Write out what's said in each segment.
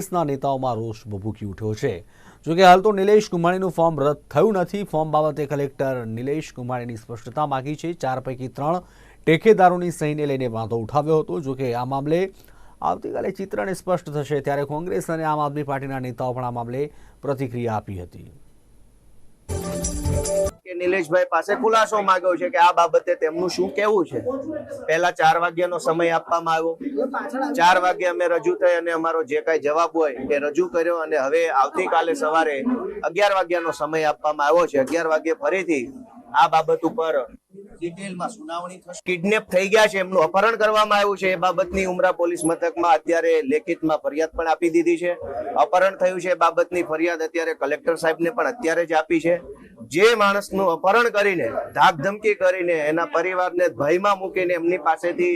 કોંગ્રેસના નેતાઓમાં રોષ ભભૂકી ઉઠ્યો છે. જોકે હાલ તો નિલેશ કુમાણીનું ફોર્મ રદ થયું નથી. ફોર્મ બાબતે કલેક્ટર નિલેશ કુમાણીની સ્પષ્ટતા માગી છે. ચાર પૈકી ત્રણ ટેકેદારોની સહીને લઈને વાંધો ઉઠાવ્યો હતો. જોકે આ મામલે આવતીકાલે ચિત્રને સ્પષ્ટ થશે ત્યારે કોંગ્રેસ અને આમ આદમી પાર્ટીના નેતાઓ પણ આ મામલે પ્રતિક્રિયા આપી હતી. કે નિલેશભાઈ પાસે ખુલાસો માંગ્યો છે કે આ બાબતે તેમનું શું કેવું છે? પહેલા ચાર વાગ્યાનો સમય આપવામાં આવ્યો. ચાર વાગે અમે રજૂ થઈ અને અમારો જે કાંઈ જવાબ હોય એ રજૂ કર્યો અને હવે આવતીકાલે સવારે અગિયાર વાગ્યાનો સમય આપવામાં આવ્યો છે. અગિયાર વાગે ફરીથી આ બાબત ઉપર સુનાવણી કિડનેપ થઈ ગયા છે, એમનું અપહરણ કરવામાં આવ્યું છે. એ બાબતની ઉમરા પોલીસ મથકમાં અત્યારે લેખિતમાં ફરિયાદ પણ આપી દીધી છે. અપહરણ થયું છે એ બાબતની ફરિયાદ અત્યારે કલેક્ટર સાહેબને પણ અત્યારે જ આપી છે. જે માણસનું અપહરણ કરીને, ધાકધમકી કરીને, એના પરિવારને ભયમાં મૂકીને એમની પાસેથી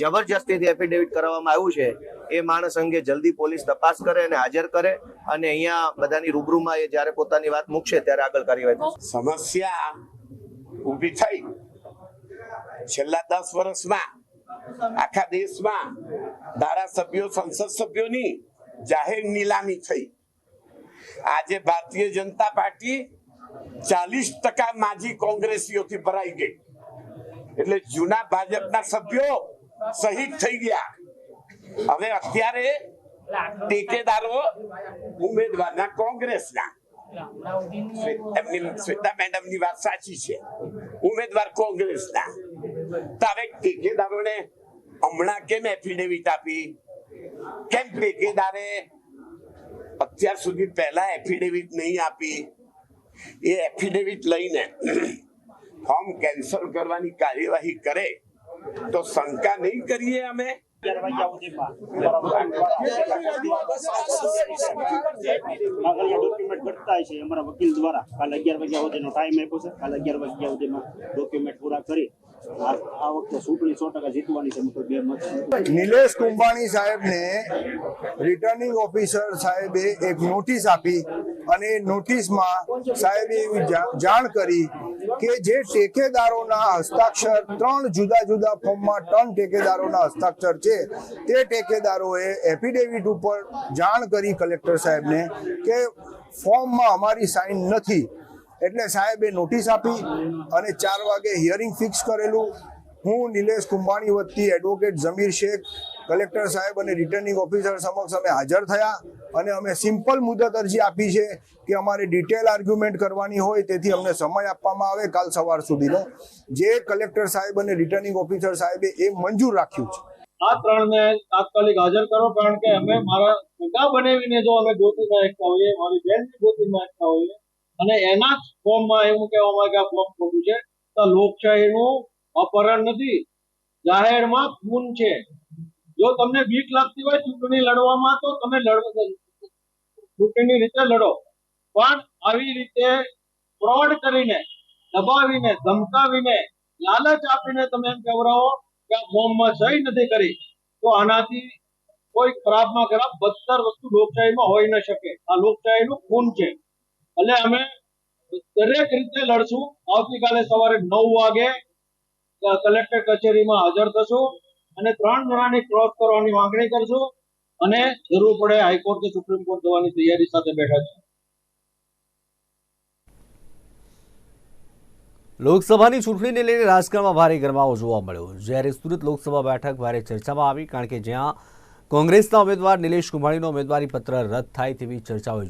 જબરજસ્તીથી એફિડેવિટ કરવામાં આવ્યું છે, એ માણસ અંગે જલ્દી પોલીસ તપાસ કરે અને હાજર કરે અને અહીંયા બધાની રૂબરૂમાં એ જ્યારે પોતાની વાત મૂકશે ત્યારે આગળ કાર્યવાહી સમસ્યા ઊભી થઈ. છેલ્લા દસ વર્ષમાં, આખા દેશમાં ધારાસભ્યો, સંસદ સભ્યોની જાહેર નીલામી થઈ. આજે ભારતીય જનતા પાર્ટી ચાલીસ ટકા માજી કોંગ્રેસીઓથી ભરાઈ ગઈ. એટલે જૂના ભાજપના સભ્યો શહીદ થઈ ગયા. હવે અત્યારે ટેકેદારો ઉમેદવારના કોંગ્રેસના. એમની શ્વેતા વાત સાચી છે. ઉમેદવાર કોંગ્રેસના. તારે ટેકેદારોને હમણાં કેમ એફિડેવિટ આપી? કેમ ટેકેદારે અત્યાર સુધી પહેલા એફિડેવિટ નહીં આપી? એ એફિડેવિટ લઈને ફોર્મ કેન્સલ કરવાની કાર્યવાહી કરે તો શંકા નહીં કરીએ અમે? ડોક્યુમેન્ટ કરતા છે અમારા વકીલ દ્વારા. કાલે અગિયાર વાગ્યા સુધીનો ટાઈમ આપ્યો છે. કાલે અગિયાર વાગ્યા સુધીમાં ડોક્યુમેન્ટ પૂરા કરી આ આ વખતે ચૂંટણી સો ટકા જીતવાની છે. મતલબ બે મત નિલેશ કુંભાણી સાહેબને રિટર્નિંગ ઓફિસર સાહેબે એક નોટિસ આપી અને નોટિસમાં સાહેબે એવી જાણ કરી કે જે ટેકેદારોના હસ્તાક્ષર, ત્રણ જુદા જુદા ફોર્મમાં ત્રણ ટેકેદારોના હસ્તાક્ષર છે, તે ટેકેદારોએ એફિડેવિટ ઉપર જાણ કરી કલેક્ટર સાહેબને કે ફોર્મમાં અમારી સાઇન નથી. એટલે સાહેબે નોટિસ આપી અને ચાર વાગે હિયરિંગ ફિક્સ કરેલું. હું નિલેશ કુંભાણી વતી એડવોકેટ જમીર શેખ કલેક્ટર સાહેબ અને રિટર્નિંગ ઓફિસર સમક્ષ અમે હાજર થયા અને અમે સિમ્પલ મુદત અરજી આપી છે કે અમારે ડિટેલ આર્ગ્યુમેન્ટ કરવાની હોય તેથી અમને સમય આપવામાં આવે કાલ સવાર સુધીનો. જે કલેક્ટર સાહેબ અને રિટર્નિંગ ઓફિસર સાહેબે એ મંજૂર રાખ્યું છે. આ ત્રણને તાત્કાલિક હાજર કરો કારણ કે અમે મારા ટકા બનાવીને જો અમે ગોતી નાખતા હોઈએ, મારી બેન ગોતી નાખતા હોઈએ અને એના ફોર્મમાં એવું કહેવામાં કે આ ફોર્મ ખોટું છે. તો લોકશાહીનું અપહરણ નથી. જાહેરમાં ખૂન છે. જો તમને બીક લાગતી હોય ચૂંટણી લડવામાં, તો તમે લડવા ચૂંટણીની રીતે લડો. પણ આવી રીતે ફ્રોડ કરીને, દબાવીને, ધમકાવીને, લાલચ આપીને તમે એમ કહેવરાવો કે આ ફોર્મમાં સહી નથી કરી, તો આનાથી કોઈ ખરાબમાં ખરાબ બદતર વસ્તુ લોકશાહીમાં હોઈ ન શકે. આ લોકશાહીનું ખૂન છે. એટલે અમે દરેક રીતે લડશું. આવતીકાલે સવારે નવ વાગે કલેક્ટર કચેરીમાં હાજર થશું. અને ત્રણ જણાની ક્રોસ કરવાની માંગણી કરશું અને જરૂર પડે હાઈકોર્ટ કે સુપ્રીમ કોર્ટ જવાની તૈયારી સાથે બેઠા છે. લોકસભાની ચૂંટણીને લઈને રાજકારણમાં ભારે ગરમાવો જોવા મળ્યો. જ્યારે સુરત લોકસભા બેઠક ભારે ચર્ચામાં આવી, કારણ કે જ્યાં કોંગ્રેસના ઉમેદવાર નિલેશ કુંભાણીનો ઉમેદવારી પત્ર રદ થાય તેવી ચર્ચાઓ